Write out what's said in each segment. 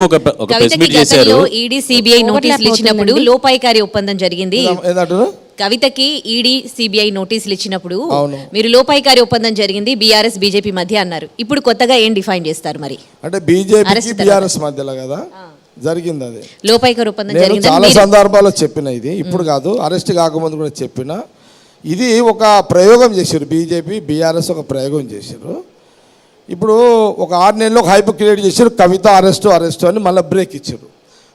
ఒక ఒక ప్రెస్ కవితకి మీట్ చేశారు. ఈడీ సిబిఐ నోటీసులు ఇచ్చినప్పుడు. లోపాయికారి ఒప్పందం జరిగింది. కవితకి ఈడీ సిబిఐ నోటీసులు ఇచ్చినప్పుడు. మీరు లోపాయికారి ఒప్పందం జరిగింది బీఆర్ఎస్ బీజేపీ మధ్య అన్నారు. ఇప్పుడు కొత్తగా ఏం డిఫైన్ చేస్తారు మరి? అంటే తర్వాత. బీఆర్ఎస్ మధ్యలో కదా? జరిగింది అది. లోపాయికారి ఒప్పందం నేను జరిగింది చాలా సందర్భాల్లో చెప్పిన ఇది ఇప్పుడు కాదు అరెస్ట్ కాకముందు కూడా చెప్పిన. ఇది ఒక ప్రయోగం చేశారు బీజేపీ బీఆర్ఎస్ ఒక ప్రయోగం చేశారు. ఇప్పుడు ఒక ఆరు నెలలు ఒక హైప్ క్రియేట్ చేశారు కవిత అరెస్ట్ అరెస్ట్ అని మళ్ళీ బ్రేక్ ఇచ్చారు.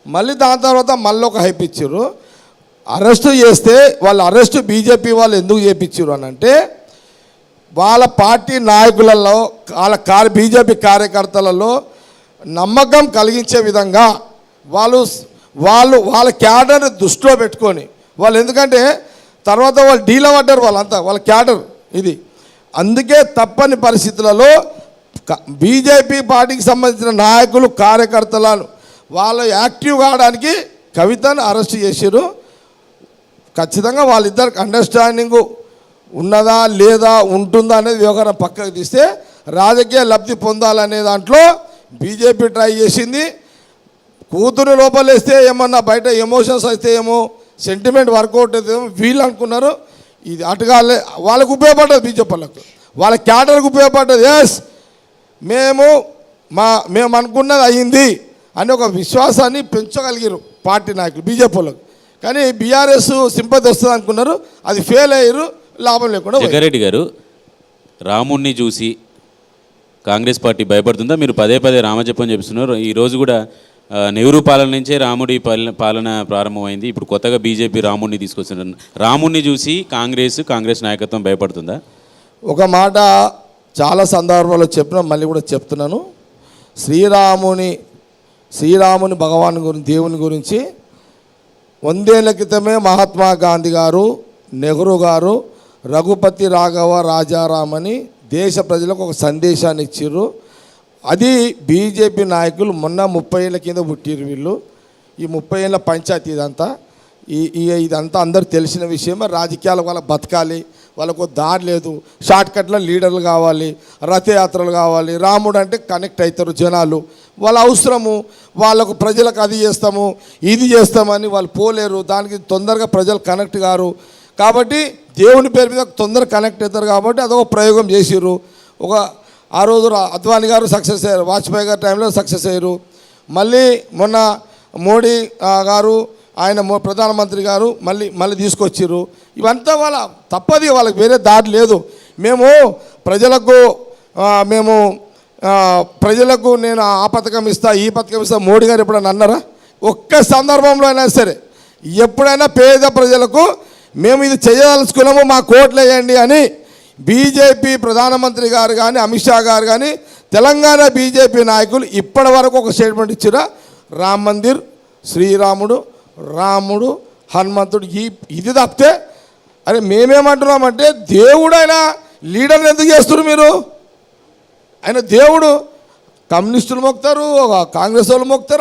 మళ్ళీ దాని తర్వాత మళ్ళీ ఒక హైప్ ఇచ్చారు. అరెస్ట్ చేస్తే వాళ్ళు అరెస్ట్ బీజేపీ వాళ్ళు ఎందుకు చేపించారు అని అంటే వాళ్ళ పార్టీ నాయకులలో వాళ్ళ కార్ బీజేపీ కార్యకర్తలలో నమ్మకం కలిగించే విధంగా వాళ్ళు వాళ్ళు వాళ్ళ క్యాడర్ దృష్టిలో పెట్టుకొని వాళ్ళు ఎందుకంటే తర్వాత వాళ్ళు డీల్ అవ్వడ్డారు వాళ్ళంతా వాళ్ళ క్యాడర్ ఇది. అందుకే తప్పని పరిస్థితులలో బీజేపీ పార్టీకి సంబంధించిన నాయకులు కార్యకర్తలను వాళ్ళు యాక్టివ్ కావడానికి కవితను అరెస్ట్ చేశారు ఖచ్చితంగా వాళ్ళిద్దరికి అండర్స్టాండింగ్ ఉన్నదా లేదా ఉంటుందా అనేది వ్యవహారం పక్కకు తీస్తే రాజకీయ లబ్ధి పొందాలనే దాంట్లో బీజేపీ ట్రై చేసింది. కూతురు లోపలేస్తే ఏమన్నా బయట ఎమోషన్స్ అయితే ఏమో సెంటిమెంట్ వర్కౌట్ అయితే ఏమో వీళ్ళు అనుకున్నారు. ఇది అటుగా వాళ్ళకు ఉపయోగపడ్డది బీజేపీలకు వాళ్ళ క్యాడర్కి ఉపయోగపడ్డది. ఎస్ మేము మా మేము అనుకున్నది అయ్యింది అని ఒక విశ్వాసాన్ని పెంచగలిగారు పార్టీ నాయకులు బీజేపీ వాళ్ళకు. కానీ బీఆర్ఎస్ సింపతి వస్తుంది అనుకున్నారు అది ఫెయిల్ అయ్యారు లాభం లేకుండా. జగ్గారెడ్డి గారు రాముణ్ణి చూసి కాంగ్రెస్ పార్టీ భయపడుతుందా? మీరు పదే పదే రామజపం చెప్తున్నారు. ఈ రోజు కూడా నెహ్రూ పాలన నుంచే రాముడి పాలన పాలన ప్రారంభమైంది. ఇప్పుడు కొత్తగా బీజేపీ రాముణ్ణి తీసుకొస్తున్నారు. రాముణ్ణి చూసి కాంగ్రెస్ కాంగ్రెస్ నాయకత్వం భయపడుతుందా? ఒక మాట చాలా సందర్భాల్లో చెప్పిన మళ్ళీ కూడా చెప్తున్నాను. శ్రీరాముని శ్రీరాముని భగవాన్ గురించి దేవుని గురించి వందేళ్ళ క్రితమే మహాత్మా గాంధీ గారు నెహ్రూ గారు రఘుపతి రాఘవ రాజారామని దేశ ప్రజలకు ఒక సందేశాన్ని ఇచ్చిర్రు. అది బీజేపీ నాయకులు మొన్న ముప్పై ఏళ్ళ కింద పుట్టిరు వీళ్ళు. ఈ ముప్పై ఏళ్ళ పంచాయతీ ఇదంతా. ఈ ఇదంతా అందరు తెలిసిన విషయమే. రాజకీయాల వల్ల బతకాలి వాళ్ళకు దారి లేదు. షార్ట్కట్లో లీడర్లు కావాలి రథయాత్రలు కావాలి. రాముడు అంటే కనెక్ట్ అవుతారు జనాలు. వాళ్ళ అవసరము వాళ్ళకు ప్రజలకు అది చేస్తాము ఇది చేస్తామని వాళ్ళు పోలేరు. దానికి తొందరగా ప్రజలు కనెక్ట్ కారు. కాబట్టి దేవుని పేరు మీద తొందరగా కనెక్ట్ అవుతారు కాబట్టి అదొక ప్రయోగం చేసిర్రు. ఒక ఆ రోజు అద్వాని అద్వానీ గారు సక్సెస్ అయ్యారు. వాజ్పేయి గారి టైంలో సక్సెస్ అయ్యారు. మళ్ళీ మొన్న మోడీ గారు ఆయన ప్రధానమంత్రి గారు మళ్ళీ మళ్ళీ తీసుకొచ్చారు ఇవంతా వాళ్ళ తప్పది వాళ్ళకి వేరే దారి లేదు. మేము ప్రజలకు మేము ప్రజలకు నేను ఆ పథకం ఇస్తా ఈ పథకం ఇస్తా మోడీ గారు ఎప్పుడైనా అన్నారా? ఒక్క సందర్భంలో అయినా సరే ఎప్పుడైనా పేద ప్రజలకు మేము ఇది చేయదలుచుకున్నాము మా కోట్లు వేయండి అని బీజేపీ ప్రధానమంత్రి గారు కానీ అమిత్ షా గారు కానీ తెలంగాణ బీజేపీ నాయకులు ఇప్పటి వరకు ఒక స్టేట్మెంట్ ఇచ్చిరా? రామ్ మందిర్ శ్రీరాముడు రాముడు హనుమంతుడు ఈ ఇది తప్పితే అరే మేమేమంటున్నామంటే దేవుడు ఆయన లీడర్ని ఎందుకు చేస్తున్నారు మీరు? ఆయన దేవుడు. కమ్యూనిస్టులు మొక్తారు ఒక కాంగ్రెస్ వాళ్ళు మొక్తారు